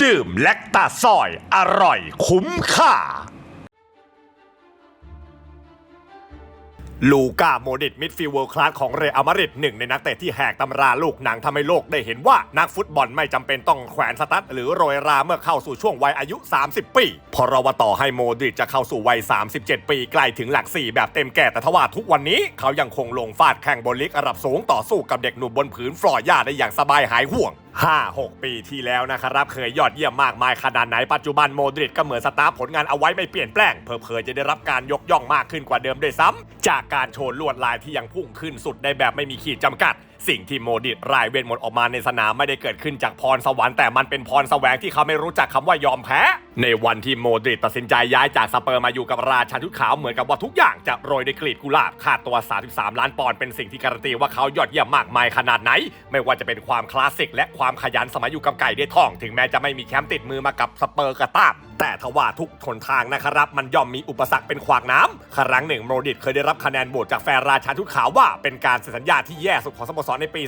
ดื่มแลคตาซอยอร่อยคุ้มค่า ลูกาโมดิตมิดฟิลด์เวิลด์คลาสของเรอัลมาดริดหนึ่งในนักเตะที่แหกตำราลูกหนังทำให้โลกได้เห็นว่านักฟุตบอลไม่จำเป็นต้องแขวนสตั๊ดหรือโรยราเมื่อเข้าสู่ช่วงวัยอายุ 30 ปีเพราะเราว่าต่อให้โมดริดจะเข้าสู่วัย 37 ปีใกล้ถึงหลัก 4 แบบเต็มแก่แต่ทว่าทุกวันนี้เขายังคงลงฟาดแข่งบนลิกระดับสูงต่อสู้กับเด็กหนุ่มบนผืนฟลอร์ย่าได้อย่างสบายหายห่วง5-6 ปีที่แล้วนะครับ เคยยอดเยี่ยมมากมายขนาดไหนปัจจุบันโมดริดก็เหมือนสตาร์ผลงานเอาไว้ไม่เปลี่ยนแปลง เพอเพอจะได้รับการยกย่องมากขึ้นกว่าเดิมด้วยซ้ำจากการโชว์ลวดลายที่ยังพุ่งขึ้นสุดได้แบบไม่มีขีดจำกัด สิ่งที่โมดิตรายเวทมนต์ออกมาในสนามไม่ได้เกิดขึ้นจากพรสวรรค์แต่มันเป็นพรแสวงที่เขาไม่รู้จักคำว่ายอมแพ้ ในวันที่โมดริตตัดสินใจย้ายจากสเปอร์มาอยู่กับราชันชุดขาวเหมือนกับว่าทุกอย่างจะโรยด้วยกลีบกุหลาบค่าตัว 33 ล้านปอนด์เป็นสิ่งที่การันตีว่าเขายอดเยี่ยมมากมายขนาดไหน ไม่ว่าจะเป็นความคลาสสิกและความขยันสมัยอยู่กับไก่ได้ท่อง ถึงแม้จะไม่มีแชมป์ติดมือมากับสเปอร์ก็ตาม ทว่าทุกทนทางนะครับ มันย่อมมีอุปสรรคเป็นขวากน้ำครั้งหนึ่งโมดิตเคยได้รับคะแนนโหวตจากแฟนราชาทุกขาวว่าเป็นการเซ็นสัญญาที่แย่สุดของสโมสรในปี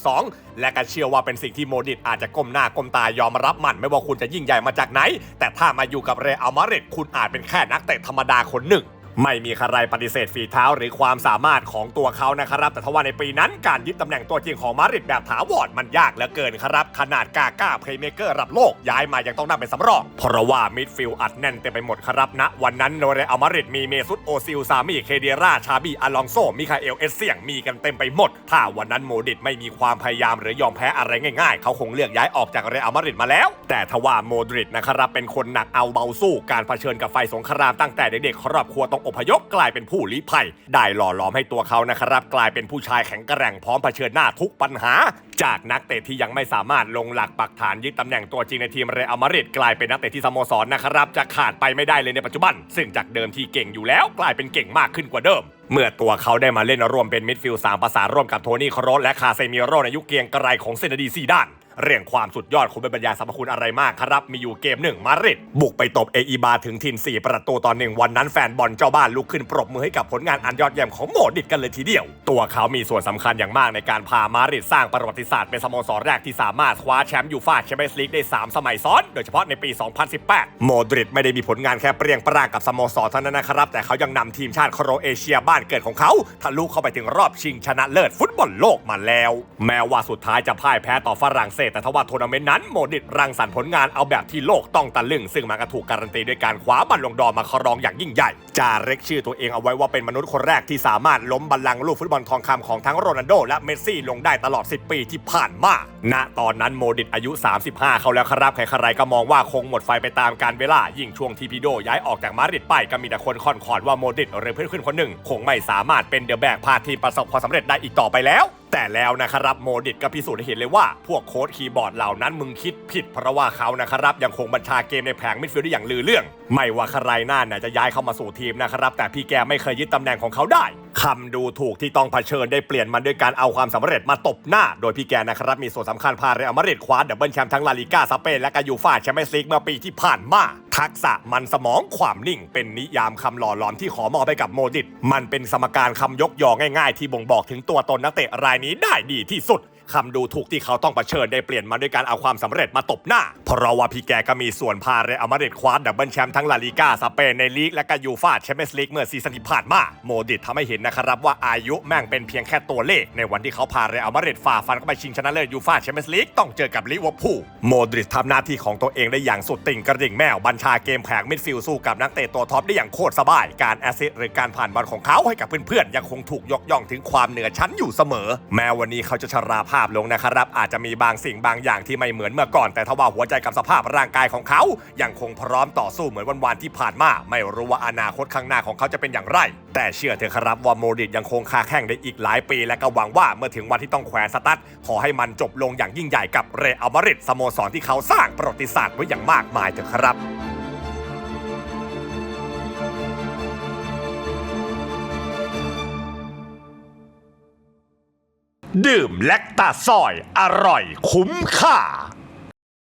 2012 และก็เชื่อว่าเป็นสิ่งที่โมดิตอาจจะก้มหน้าก้มตายอมรับมันไม่ว่าคุณจะยิ่งใหญ่มาจากไหน แต่ถ้ามาอยู่กับเรอัลมาดริดคุณอาจเป็นแค่นักเตะธรรมดาคนหนึ่ง ไม่มีใครปฏิเสธฝีเท้าหรือความสามารถของตัวเขานะครับ แต่ทว่าในปีนั้นการยึดตำแหน่งตัวจริงของมาดริดแบบถาวรมันยากเหลือเกินครับ ขนาดกาก้าเพลย์เมเกอร์ระดับโลกย้ายมายังต้องนั่งเป็นสำรอง เพราะว่ามิดฟิลด์อัดแน่นเต็มไปหมดครับณวันนั้นโนเอัลมาดริดมีเมซุตโอซิลซามีเคเดียราชาบีอลองโซมิคาเอลเอสเซียงมีกันเต็มไปหมด ถ้าวันนั้นโมดิตไม่มีความพยายามหรือยอมแพ้อะไรง่าย ๆ เขาคงเลือกย้ายออกจากเรอัลมาดริดมาแล้ว แต่ทว่าโมดริดนะครับเป็นคนหนักเอาเบาสู้การเผชิญกับไฟสงครามตั้งแต่เด็กๆครอบครัวต้องอพยพกลายเป็นผู้ลี้ภัย ได้หล่อหลอมให้ตัวเขานะครับ กลายเป็นผู้ชายแข็งแกร่งพร้อมเผชิญหน้าทุกปัญหา จากนักเตะที่ยังไม่สามารถลงหลักปักฐานยึดตำแหน่งตัวจริงในทีมเรอัลมาดริดกลายเป็นนักเตะที่สโมสรนะครับจะขาดไปไม่ได้เลยในปัจจุบัน ซึ่งจากเดิมที่เก่งอยู่แล้วกลายเป็นเก่งมากขึ้นกว่าเดิมเมื่อตัวเขาได้มาเล่นร่วมเป็นมิดฟิลด์สามประสานร่วมกับโทนี่ครอสและคาเซมิโร่ในยุคเกียงไกรของเซนดีซีดาน เรื่องความสุดยอดคงเป็นบรรยายสรรพคุณอะไรมากครับ มีอยู่เกมหนึ่งมาริดบุกไปตบเออีบาถึงถิ่น4 ประตูต่อหนึ่งวันนั้นแฟนบอลเจ้าบ้านลุกขึ้นปรบมือให้กับผลงานอันยอดเยี่ยมของโมดิดกันเลยทีเดียว ตัวเขามีส่วนสำคัญอย่างมากในการพามาริดสร้างประวัติศาสตร์เป็นสโมสรแรกที่สามารถคว้าแชมป์ยูฟ่าแชมเปี้ยนส์ลีกได้ 3 สมัยซ้อน โดยเฉพาะในปี 2018 โมดริดไม่ได้มีผลงานแค่เปรียงปรางกับสโมสรเท่านั้นนะครับแต่เขายังนำทีมชาติโครเอเชียบ้านเกิดของเขาทะลุเข้าไปถึงรอบชิงชนะเลิศฟุตบอลโลกมาแล้ว แม้ว่าสุดท้ายจะพ่ายแพ้ต่อฝรั่งเศสแต่ทว่าทัวร์นาเมนต์นั้นโมดิตรังสรรค์ผลงานเอาแบบที่โลกต้องตะลึง ซึ่งมันก็ถูกการันตีด้วยการคว้าบัลลงดอร์มาครองอย่างยิ่งใหญ่ จารึกชื่อตัวเองเอาไว้ว่าเป็นมนุษย์คนแรกที่สามารถล้มบัลลังก์ลูกฟุตบอลทองคำของทั้งโรนัลโดและเมสซี่ลงได้ตลอด 10 ปีที่ผ่านมาณตอนนั้นโมดิตอายุ 35 เขาแล้วครับใครๆก็มองว่าคงหมดไฟไปตามการเวลา ยิ่งช่วงที่พีโดย้ายออกจากมาดริดไปก็มีแต่คนค่อนขอดว่าโมดิตหรือเพื่อนขึ้นคนหนึ่ง คงไม่สามารถเป็นเดอะแบกพาทีมประสบความสำเร็จได้อีกต่อไปแล้ว แต่แล้วนะครับโมดิตก็พิสูจน์ให้เห็นเลยว่า พวกโค้ดคีย์บอร์ดเหล่านั้นมึงคิดผิดเพราะว่าเขานะครับยังคงบัญชาเกมในแผงมิดฟิลด์ได้อย่างลือเรื่อง ไม่ว่าใครหน้าน่ะจะย้ายเข้ามาสู่ทีมนะครับแต่พี่แกไม่เคยยึดตำแหน่งของเขาได้ คำดูถูกที่ต้องเผชิญได้เปลี่ยนมันด้วยการเอาความสำเร็จมาตบหน้า โดยพี่แกนะครับ มีส่วนสำคัญพาเรอัลมาดริดคว้าดับเบิลแชมป์ทั้งลาลิก้าสเปนและกายูฟ่าแชมเปี้ยนส์ลีกเมื่อปีที่ผ่านมาทักษะมันสมองความนิ่ง เป็นนิยามคำหล่อหลอมที่ขอมอบให้กับโมดิต มันเป็นสมการคำยกยอง่ายๆ ที่บ่งบอกถึงตัวตนนักเตะรายนี้ได้ดีที่สุด คำดูถูกที่เขาต้องเผชิญได้เปลี่ยนมาด้วยการเอาความสำเร็จมาตบหน้า เพราะว่าพี่แกก็มีส่วนพาเรอัลมาดริดคว้าดับเบิลแชมป์ทั้งลาลิก้าสเปนในลีกและก็ยูฟ่าแชมเปี้ยนส์ลีกเมื่อซีซั่นที่ผ่านมา โมดิตทำให้เห็นนะครับว่าอายุแม่งเป็นเพียงแค่ตัวเลข ในวันที่เขาพาเรอัลมาดริดฝ่าฟันเข้าไปชิงชนะเลิศยูฟ่าแชมเปี้ยนส์ลีกต้องเจอกับลิเวอร์พูลโมดริดทำหน้าที่ของตัวเองได้อย่างสุดติ่งกระดิ่งแมวบัญชาเกมแผงมิดฟิลด์สู้กับนักเตะตัวท็อปได้อย่างโคตรสบาย การแอสซิสต์หรือการผ่านบอลของเขาให้กับเพื่อนๆยังคงถูกยกย่องถึงความเหนือชั้นอยู่เสมอ แม้วันนี้เขาจะชราภภาพลงนะครับ อาจจะมีบางสิ่งบางอย่างที่ไม่เหมือนเมื่อก่อน แต่ทว่าหัวใจกับสภาพร่างกายของเขา ยังคงพร้อมต่อสู้เหมือนวันๆที่ผ่านมา ไม่รู้ว่าอนาคตข้างหน้าของเขาจะเป็นอย่างไร แต่เชื่อเถอะครับว่าโมดริดยังคงคาแข่งได้อีกหลายปี และก็หวังว่าเมื่อถึงวันที่ต้องแขวนสตั๊ดขอให้มันจบลงอย่างยิ่งใหญ่กับเรอัลมาริดสโมสรที่เขาสร้างประวัติศาสตร์ไว้อย่างมากมายเถอะครับ ดื่มแลคตาซอย อร่อยคุ้มค่า